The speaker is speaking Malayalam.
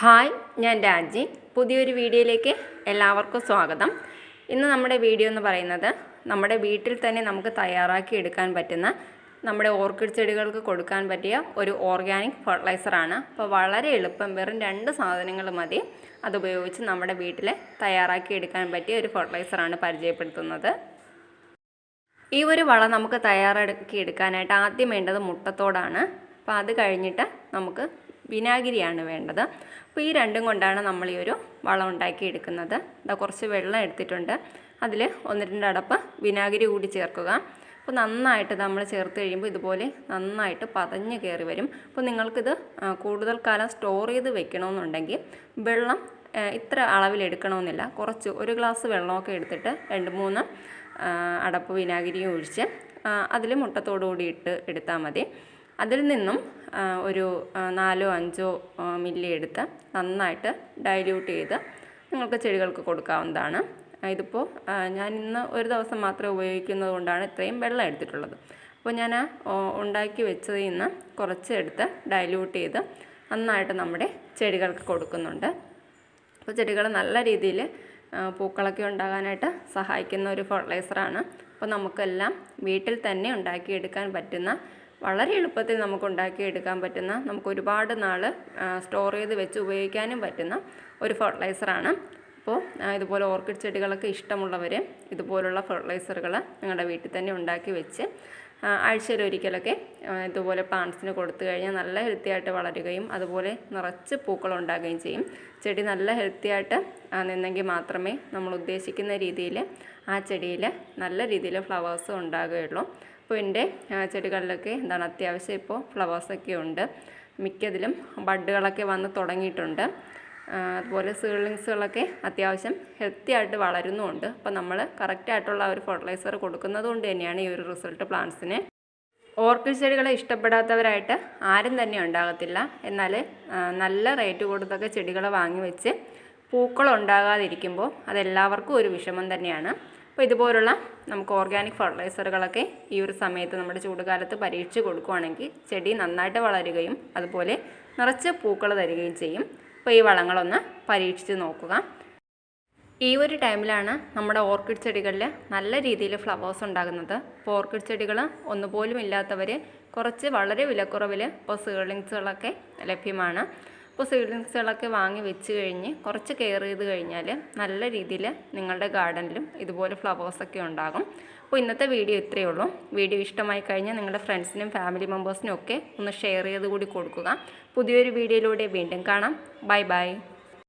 ഹായ് ഞാൻ രാജി. പുതിയൊരു വീഡിയോയിലേക്ക് എല്ലാവർക്കും സ്വാഗതം. ഇന്ന് നമ്മുടെ വീഡിയോ എന്ന് പറയുന്നത് നമ്മുടെ വീട്ടിൽ തന്നെ നമുക്ക് തയ്യാറാക്കി എടുക്കാൻ പറ്റുന്ന നമ്മുടെ ഓർക്കിഡ് ചെടികൾക്ക് കൊടുക്കാൻ പറ്റിയ ഒരു ഓർഗാനിക് ഫെർട്ടിലൈസറാണ് അപ്പോൾ വളരെ എളുപ്പം വെറും രണ്ട് സാധനങ്ങൾ മതി. അതുപയോഗിച്ച് നമ്മുടെ വീട്ടിൽ തയ്യാറാക്കി എടുക്കാൻ പറ്റിയ ഒരു ഫെർട്ടിലൈസറാണ് പരിചയപ്പെടുത്തുന്നത്. ഈ ഒരു വള നമുക്ക് തയ്യാറാക്കി എടുക്കാനായിട്ട് ആദ്യം വേണ്ടത് മുട്ടത്തോടാണ്. അപ്പോൾ അത് കഴിഞ്ഞിട്ട് നമുക്ക് വിനാഗിരിയാണ് വേണ്ടത്. അപ്പോൾ ഈ രണ്ടും കൊണ്ടാണ് നമ്മൾ ഈ ഒരു വളം ഉണ്ടാക്കി എടുക്കുന്നത്. ഇതാ കുറച്ച് വെള്ളം എടുത്തിട്ടുണ്ട്. അതിൽ ഒന്ന് രണ്ട് അടപ്പ് വിനാഗിരി കൂടി ചേർക്കുക. അപ്പോൾ നന്നായിട്ട് നമ്മൾ ചേർത്ത് കഴിയുമ്പോൾ ഇതുപോലെ നന്നായിട്ട് പതഞ്ഞ് കയറി വരും. അപ്പോൾ നിങ്ങൾക്കിത് കൂടുതൽ കാലം സ്റ്റോർ ചെയ്ത് വെക്കണമെന്നുണ്ടെങ്കിൽ വെള്ളം ഇത്ര അളവിൽ എടുക്കണമെന്നില്ല. കുറച്ച് ഒരു ഗ്ലാസ് വെള്ളമൊക്കെ എടുത്തിട്ട് രണ്ട് മൂന്ന് അടപ്പ് വിനാഗിരിയും ഒഴിച്ച് അതിൽ മുട്ടത്തോടു കൂടി ഇട്ട് എടുത്താൽ മതി. അതിൽ നിന്നും ഒരു നാലോ അഞ്ചോ മില്ലി എടുത്ത് നന്നായിട്ട് ഡൈല്യൂട്ട് ചെയ്ത് നിങ്ങൾക്ക് ചെടികൾക്ക് കൊടുക്കാവുന്നതാണ്. ഇതിപ്പോൾ ഞാൻ ഇന്ന് ഒരു ദിവസം മാത്രമേ ഉപയോഗിക്കുന്നത് കൊണ്ടാണ് ഇത്രയും വെള്ളം എടുത്തിട്ടുള്ളത്. അപ്പോൾ ഞാൻ ഉണ്ടാക്കി വെച്ചതിൽ നിന്ന് കുറച്ച് എടുത്ത് ഡൈല്യൂട്ട് ചെയ്ത് നന്നായിട്ട് നമ്മുടെ ചെടികൾക്ക് കൊടുക്കുന്നുണ്ട്. അപ്പോൾ ചെടികൾ നല്ല രീതിയിൽ പൂക്കളൊക്കെ ഉണ്ടാകാനായിട്ട് സഹായിക്കുന്ന ഒരു ഫെർട്ടിലൈസറാണ് അപ്പോൾ നമുക്കെല്ലാം വീട്ടിൽ തന്നെ ഉണ്ടാക്കിയെടുക്കാൻ പറ്റുന്ന വളരെ എളുപ്പത്തിൽ നമുക്ക് ഉണ്ടാക്കിയെടുക്കാൻ പറ്റുന്ന നമുക്ക് ഒരുപാട് നാൾ സ്റ്റോർ ചെയ്ത് വെച്ച് ഉപയോഗിക്കാനും പറ്റുന്ന ഒരു ഫെർട്ടിലൈസറാണ് അപ്പോൾ ഇതുപോലെ ഓർക്കിഡ് ചെടികളൊക്കെ ഇഷ്ടമുള്ളവർ ഇതുപോലുള്ള ഫെർട്ടിലൈസറുകൾ നിങ്ങളുടെ വീട്ടിൽ തന്നെ ഉണ്ടാക്കി വെച്ച് ആഴ്ചയിൽ ഒരിക്കലൊക്കെ ഇതുപോലെ പ്ലാന്റ്സിന് കൊടുത്തു കഴിഞ്ഞാൽ നല്ല ഹെൽത്തി ആയിട്ട് വളരുകയും അതുപോലെ നിറച്ച് പൂക്കൾ ഉണ്ടാകുകയും ചെയ്യും. ചെടി നല്ല ഹെൽത്തി ആയിട്ട് നിന്നെങ്കിൽ മാത്രമേ നമ്മൾ ഉദ്ദേശിക്കുന്ന രീതിയിൽ ആ ചെടിയിൽ നല്ല രീതിയിൽ ഫ്ലവേഴ്സ് ഉണ്ടാകുകയുള്ളൂ. അപ്പോൾ എന്റെ ചെടികളിലൊക്കെ എന്താണ് അത്യാവശ്യം ഇപ്പോൾ ഫ്ലവേഴ്സൊക്കെ ഉണ്ട്. മിക്കതിലും ബഡുകളൊക്കെ വന്ന് തുടങ്ങിയിട്ടുണ്ട്. അതുപോലെ സീഡ്ലിങ്സുകളൊക്കെ അത്യാവശ്യം ഹെൽത്തി ആയിട്ട് വളരുന്നുമുണ്ട്. അപ്പോൾ നമ്മൾ കറക്റ്റായിട്ടുള്ള ഒരു ഫെർട്ടിലൈസർ കൊടുക്കുന്നത് കൊണ്ട് തന്നെയാണ് ഈ ഒരു റിസൾട്ട് പ്ലാന്റ്സിന്. ഓർക്കിഡ് ചെടികളെ ഇഷ്ടപ്പെടാത്തവരായിട്ട് ആരും തന്നെ ഉണ്ടാകത്തില്ല. എന്നാൽ നല്ല റേറ്റ് കൊടുത്തൊക്കെ ചെടികൾ വാങ്ങി വെച്ച് പൂക്കൾ ഉണ്ടാകാതിരിക്കുമ്പോൾ അതെല്ലാവർക്കും ഒരു വിഷമം തന്നെയാണ്. അപ്പോൾ ഇതുപോലുള്ള നമുക്ക് ഓർഗാനിക് ഫെർട്ടിലൈസറുകളൊക്കെ ഈ ഒരു സമയത്ത് നമ്മുടെ ചൂടുകാലത്ത് പരീക്ഷിച്ച് കൊടുക്കുകയാണെങ്കിൽ ചെടി നന്നായിട്ട് വളരുകയും അതുപോലെ നിറച്ച് പൂക്കൾ തരികയും ചെയ്യും. അപ്പോൾ ഈ വളങ്ങളൊന്ന് പരീക്ഷിച്ച് നോക്കുക. ഈ ഒരു ടൈമിലാണ് നമ്മുടെ ഓർക്കിഡ് ചെടികളിൽ നല്ല രീതിയിൽ ഫ്ലവേഴ്സ് ഉണ്ടാകുന്നത്. അപ്പോൾ ഓർക്കിഡ് ചെടികൾ ഒന്നുപോലും ഇല്ലാത്തവർ കുറച്ച് വളരെ വിലക്കുറവിൽ ഇപ്പോൾ സീഡ്ലിങ്സുകളൊക്കെ ലഭ്യമാണ്. അപ്പോൾ സീഡ്ലിങ്സുകളൊക്കെ വാങ്ങി വെച്ച് കഴിഞ്ഞ് കുറച്ച് കെയർ ചെയ്ത് കഴിഞ്ഞാൽ നല്ല രീതിയിൽ നിങ്ങളുടെ ഗാർഡനിലും ഇതുപോലെ ഫ്ലവേഴ്സൊക്കെ ഉണ്ടാകും. അപ്പോൾ ഇന്നത്തെ വീഡിയോ ഇത്രയേ ഉള്ളൂ. വീഡിയോ ഇഷ്ടമായി കഴിഞ്ഞാൽ നിങ്ങളുടെ ഫ്രണ്ട്സിനും ഫാമിലി മെമ്പേഴ്സിനും ഒക്കെ ഒന്ന് ഷെയർ ചെയ്ത് കൂടി കൊടുക്കുക. പുതിയൊരു വീഡിയോയിലൂടെ വീണ്ടും കാണാം. Bye bye.